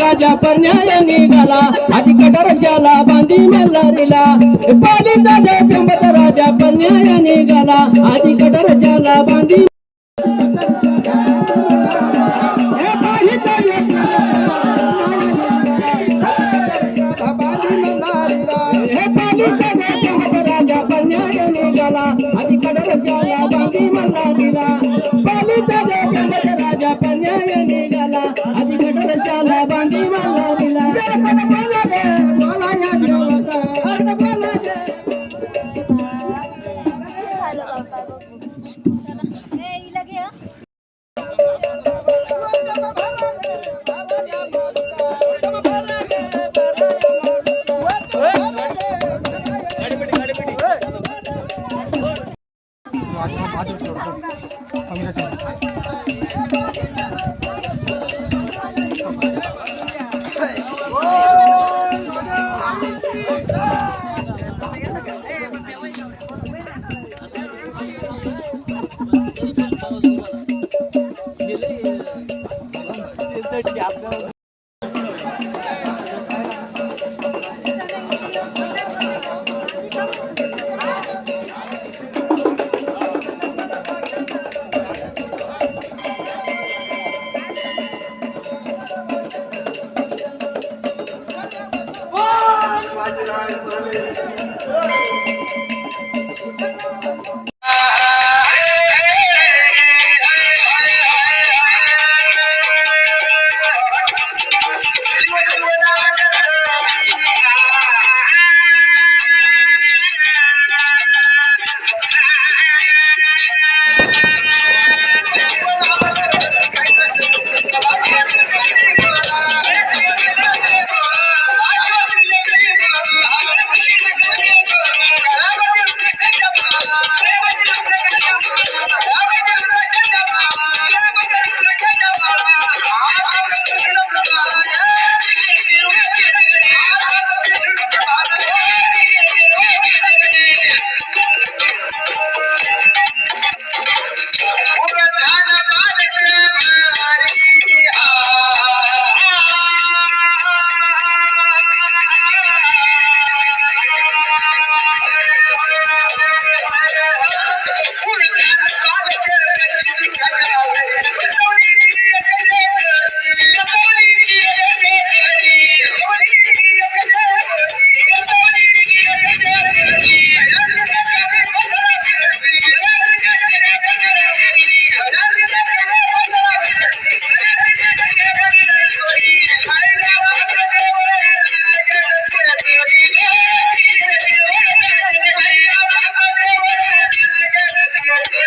राजा परण्याय निघाला. आधी कटरच्याला बांधी मल्हारीला. पालीचा जगमत राजा परण्याय निघाला. आधी कटरच्याला बांधी అన్యాయమే గల అది కడల చాలా బంది మల్లాదిలా పాలించదే కమ్మగ 这个是他们的旁边 Oh, my God.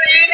Ryan.